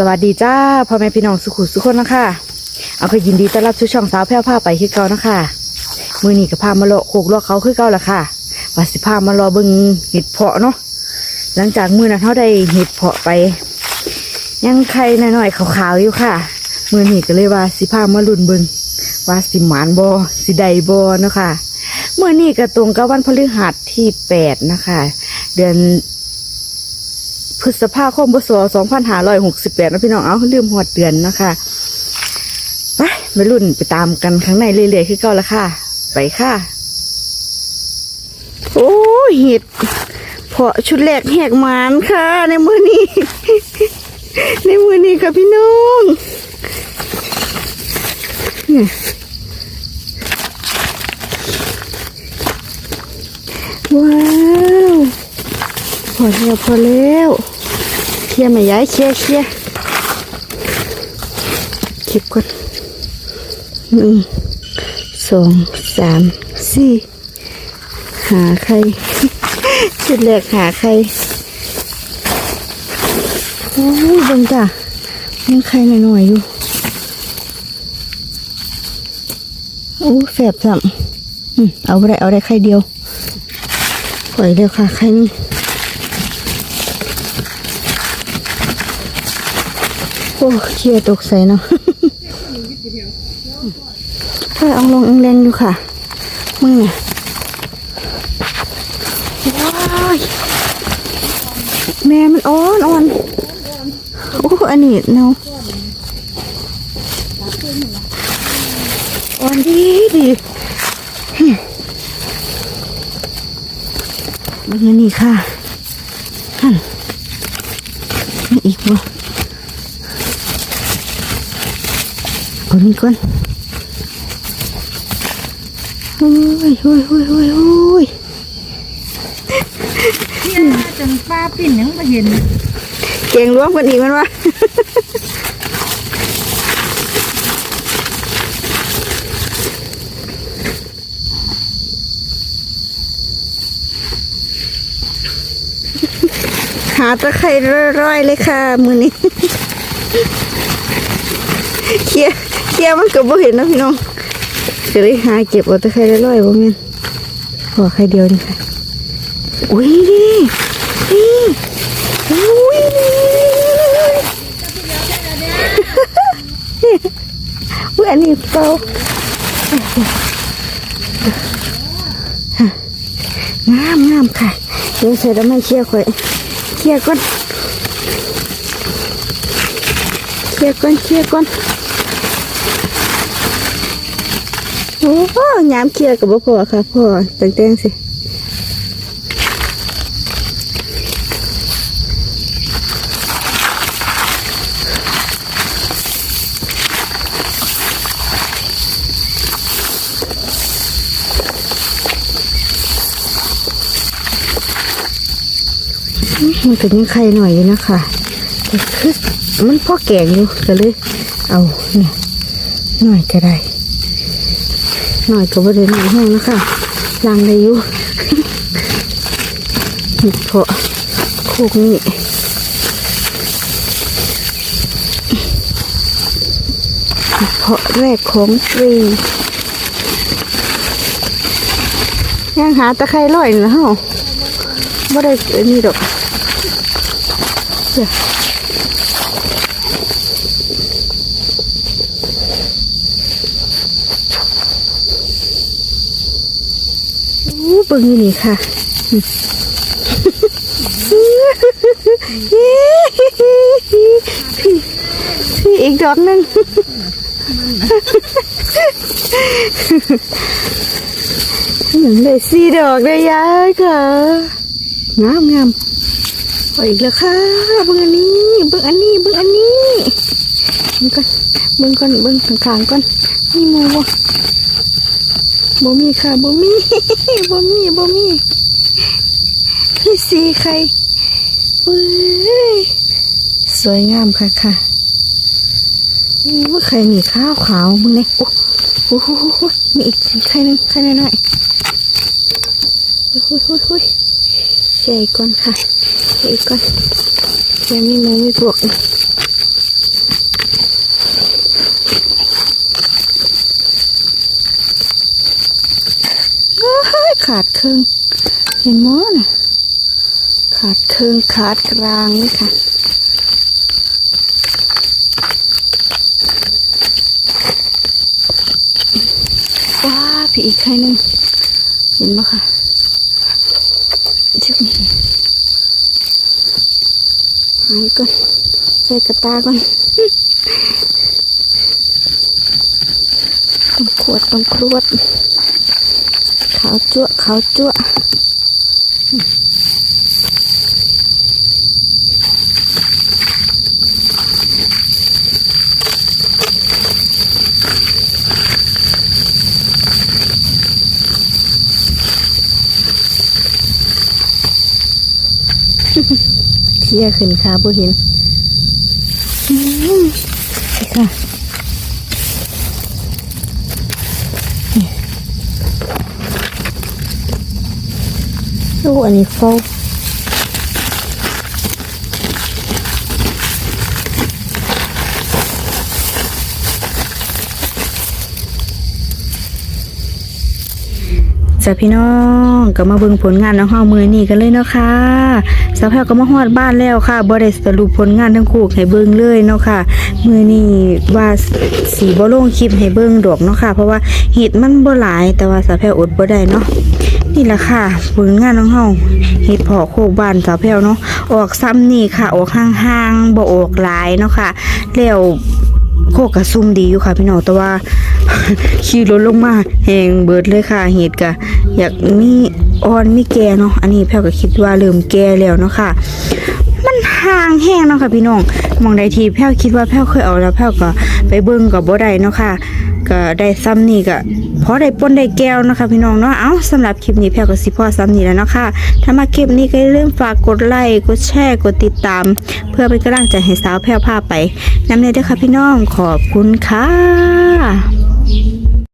สวัสดีจ้าพ่อแม่พี่น้องสุขุสุขคนนะคะเอาก็ยินดีต้อนรับชูช่องสาวแพ้วผ้าไปคือเก่านะคะมือนี้ก็พามาเลาะโคกลาะเขาคือเก่าละค่ะว่าสิพามารอเบิ่งเห็ดเพาะเนาะหลังจากมือนั้นเขาได้เห็ดเพาะไป ยังไข่หน่อยๆขาวๆอยู่ค่ะมือนี้ก็เลยว่าสิพามาลุ่นเบิ่งว่าสิหมานบอสิใดบอเนาะค่ะมื่อนี้ก็ตรงกับวันพฤหัสที่แปดนะคะ เดือน พฤษภาคมพศ2568นะพี่น้อง เอาลืมหอดเดือนนะคะไปไปรุ่นไปตามกันข้างในเรื่อยๆคือเก่าละค่ะ ไปค่ะ โอ้เห็ดเพาะชุดแรกแหกหมานค่ะ ในมือนี้ ในมือนี้ค่ะพี่น้องว้า พอแล้วพอแล้วเคลียร์ไม่ย้ายเคลียร์เคลียร์เก็บก่อนหนึ่งสองสามสี่หาใครจุดแรกหาใครโอ้ยเบังจ้ะยังใครหน่อยๆอยู่โอ้แสบจังอืมเอาได้เอาได้ใครเดียวปล่อยเดียวค่ะใครนี่ โอ้เคียตกใส่เนาะถ้าเอาลงแรงๆอยู่ค่ะ มึงเนี่ยว้ายแม่มันอ่อนอ่อนโอ้อันนี้เนาะอ่อนดีดีมันอันนี้ค่ะฮั่นนี่อีกบ่ ก่อนก่อนโอ้ยโอ้ยโอ้ยโอ้ยโอ้ยเนี่ยจังป้าปิ่นยังไม่เห็นเก่งร่วมกันอีกมันวะหาตะไคร้ร่อยๆเลยค่ะ มือนี้ เคลียร์ เคลียร์มันก็บ่เห็นนะพี่น้องก็เลยหาเก็บเอาตะไคร้ร่อยบ่แม่นพอไข่เดียวนี่ค่ะอุ้ยนี่อุ้ยดิอุ้ยอันนี้เปล่างามงามค่ะเดี๋ยวใส่แล้วไม่เคลียร์ค่อยเคลียร์ก่อนเคลียร์ก่อนเคลียร์ก่อน โอ้โหยามเคลียร์กับพ่อค่ะพ่อแต่งแต่งสิมันก็ยังไข่หน่อยอยู่นะคะแต่คือมันพ่อแก่อยู่ก็เลย เอาเนี่ยหน่อยก็ได้ หน่อยก็บ่ได้หน่อยห้องนะคะล้างได้อยู่นี่เพาะโคกนี่เพาะแรกของฟรียังหาตะไคร้ลอยนี่นะฮะไม่ได้นนี่ดอกเดี๋ยว เบิ่งอยู่นี่ค่ะพี่พี่อีกดอกนึงเหมือนเลยสี่ดอกเลยยายค่ะงามงาม เอาอีกแล้วค่ะเบิ่งอันนี้เบิ่งอันนี้เบิ่งอันนี้เบิ่งก่อนเบิ่งก่อนเบิ่งข้างๆก่อนมีหมูบ่บ่มีค่ะบ่มีบ่มีบ่มีพี่สีใครเว้ยสวยงามค่ะค่ะนี่ว่าใครนี่ข้าวขาวมึงเนี่ยโอ้โหมีอีกใครนึงใครหน่อยๆโอ้โหโอ้โหแกะอีกก่อนค่ะแกะอีกก่อนแกะมีหมูมีพวกอ้ายขาดครึ่งเห็นมั้ยน่ะขาดครึ่งขาดกลางเลยค่ะว้าพี่อีกใครหนึ่งเห็นไหมค่ะจุ๊บนี่ หายก่อนใส่กระตาก่อนต้องขวดต้องครวด ขาวจั่วขาวจั่ว เที่ยขึ้นค่ะผู้เห็นค่ะโอ้อันนี้โฟก จ้ะพี่น้องก็มาเบิ่งผลงานน้องเฮามือนี้กันเลยเนาะค่ะสาวแพรวก็มาฮอดบ้านแล้วค่ะบ่ได้สรุปผลงานทั้งคู่ให้เบิ่งเลยเนาะค่ะมือนี้ว่าสีบ่ลงคลิปให้เบิ่งดอกเนาะค่ะ เพราะว่าเห็ดมันบ่หลายแต่ว่าสาวแพรวอดบ่ได้เนาะนี่แหละค่ะผลงานของเฮาเฮ็ดพอโคกบ้านสาวแพรวเนาะออกซ้ำนี่ค่ะ ออกห่างๆบ่ออกหลายเนาะค่ะแล้วโคกกระซุ่มดีอยู่ค่ะพี่น้องแต่ว่าขี่รถลงมาแหงเบิดเลยค่ะเห็ดกะ อยากมีอ่อนมีแก่เนาะอันนี้แพรวก็คิดว่าเริ่มแก่แล้วเนาะค่ะ มันห่างแห้งเนาะค่ะพี่น้องมองใดทีแพ้วคิดว่าแพ้วเคยเอาแล้วแพ้วก็ไปเบิ่งกับบ่ได้เนาะค่ะก็ได้ซ้ำนี่ก็พอได้ป้นได้แก้วเนาะค่ะพี่น้องเนาะ เอ้าสำหรับคลิปนี้แพ้วก็สิพอซ้ำนี่แล้วเนาะค่ะ ถ้ามาคลิปนี้ก็อย่าลืมฝากกดไลค์ กดแชร์ กดติดตาม เพื่อเป็นกำลังใจให้สาวแพ้วพาไปนำเนยเด้อค่ะพี่น้อง ขอบคุณค่ะ